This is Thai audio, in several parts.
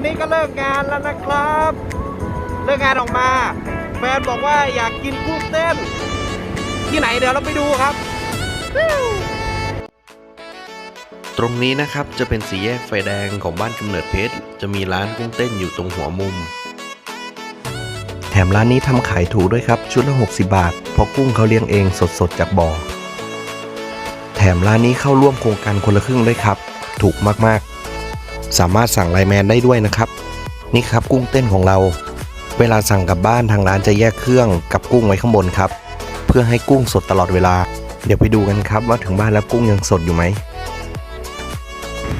อนนี้ก็เลิกงานแล้วนะครับ เลิกงานออกมา แฟนบอกว่าอยากกินกุ้งเต้น ที่ไหนเดี๋ยวเราไปดูครับ ตรงนี้นะครับจะเป็นสีแยกไฟแดงของบ้านกำเนิดเพชร จะมีร้านกุ้งเต้นอยู่ตรงหัวมุม แถมร้านนี้ทำขายถูกด้วยครับ ชุดละ 60 บาท เพราะกุ้งเขาเลี้ยงเองสดๆจากบ่อ แถมร้านนี้เข้าร่วมโครงการคนละครึ่งด้วยครับ ถูกมากๆ สามารถสั่งไลน์แมนได้ด้วยนะครับ นี่ครับกุ้งเต้นของเรา เวลาสั่งกลับบ้านทางร้านจะแยกเครื่องกับกุ้งไว้ข้างบนครับ เพื่อให้กุ้งสดตลอดเวลา เดี๋ยวไปดูกันครับว่าถึงบ้านแล้วกุ้งยังสดอยู่ไหม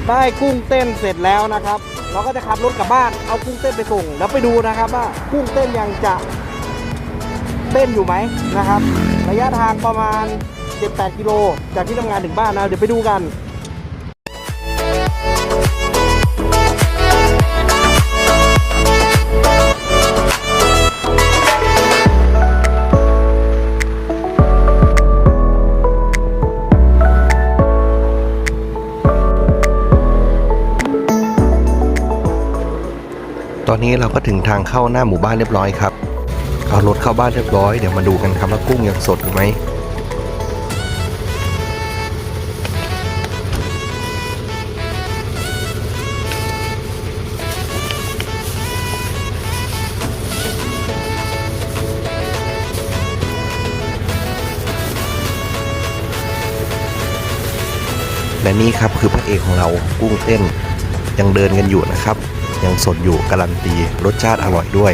ได้กุ้งเต้นเสร็จแล้วนะครับ เราก็จะขับรถกลับบ้านเอากุ้งเต้นไปส่ง แล้วไปดูนะครับว่ากุ้งเต้นยังจะเต้นอยู่ไหมนะครับ ระยะทางประมาณ 7-8 กิโลจากที่ทำงานถึงบ้านนะเดี๋ยวไปดูกัน ตอนนี้เราก็ถึงทางเข้าหน้าหมู่บ้านเรียบร้อยครับ เอารถเข้าบ้านเรียบร้อย เดี๋ยวมาดูกันครับว่ากุ้งยังสดอยู่ไหมและนี่ครับคือพระเอกของเรากุ้งเต้นยังเดินกันอยู่นะครับ ยังสดอยู่การันตีรสชาติอร่อยด้วย